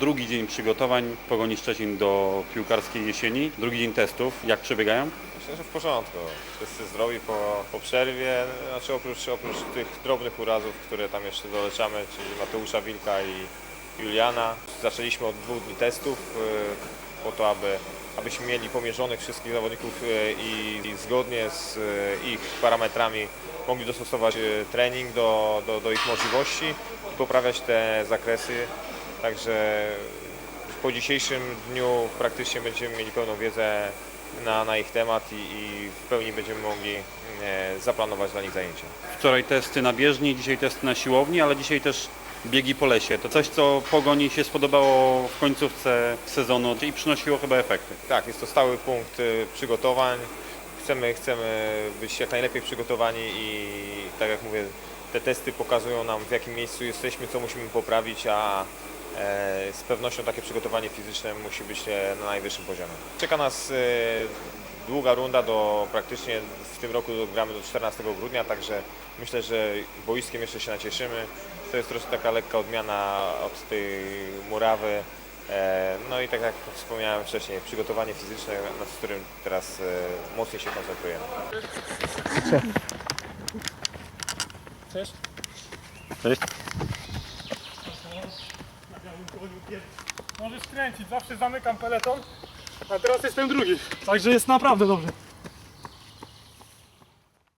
Drugi dzień przygotowań Pogoni Szczecin do piłkarskiej jesieni. Drugi dzień testów. Jak przebiegają? Myślę, że w porządku. Wszyscy zdrowi po, po przerwie, znaczy oprócz, oprócz tych drobnych urazów, które tam jeszcze doleczamy, czyli Mateusza Wilka i Juliana. Zaczęliśmy od dwóch dni testów y, po to, aby, abyśmy mieli pomierzonych wszystkich zawodników y, i, i zgodnie z y, ich parametrami mogli dostosować y, trening do, do, do ich możliwości i poprawiać te zakresy. Także po dzisiejszym dniu praktycznie będziemy mieli pełną wiedzę na, na ich temat i, i w pełni będziemy mogli e, zaplanować dla nich zajęcia. Wczoraj testy na bieżni, dzisiaj testy na siłowni, ale dzisiaj też biegi po lesie. To coś, co Pogoni się spodobało w końcówce sezonu i przynosiło chyba efekty. Tak, jest to stały punkt e, przygotowań. Chcemy, chcemy być jak najlepiej przygotowani i tak jak mówię, te testy pokazują nam w jakim miejscu jesteśmy, co musimy poprawić, a e, z pewnością takie przygotowanie fizyczne musi być e, na najwyższym poziomie. Czeka nas e, długa runda do praktycznie w tym roku gramy do 14 grudnia, także myślę, że boiskiem jeszcze się nacieszymy. To jest troszkę taka lekka odmiana od tej murawy. E, No i tak jak wspomniałem wcześniej, przygotowanie fizyczne, nad którym teraz e, mocniej się koncentrujemy. Cześć. Cześć. Możesz skręcić, zawsze zamykam peleton, a teraz jestem drugi. Także jest naprawdę dobrze.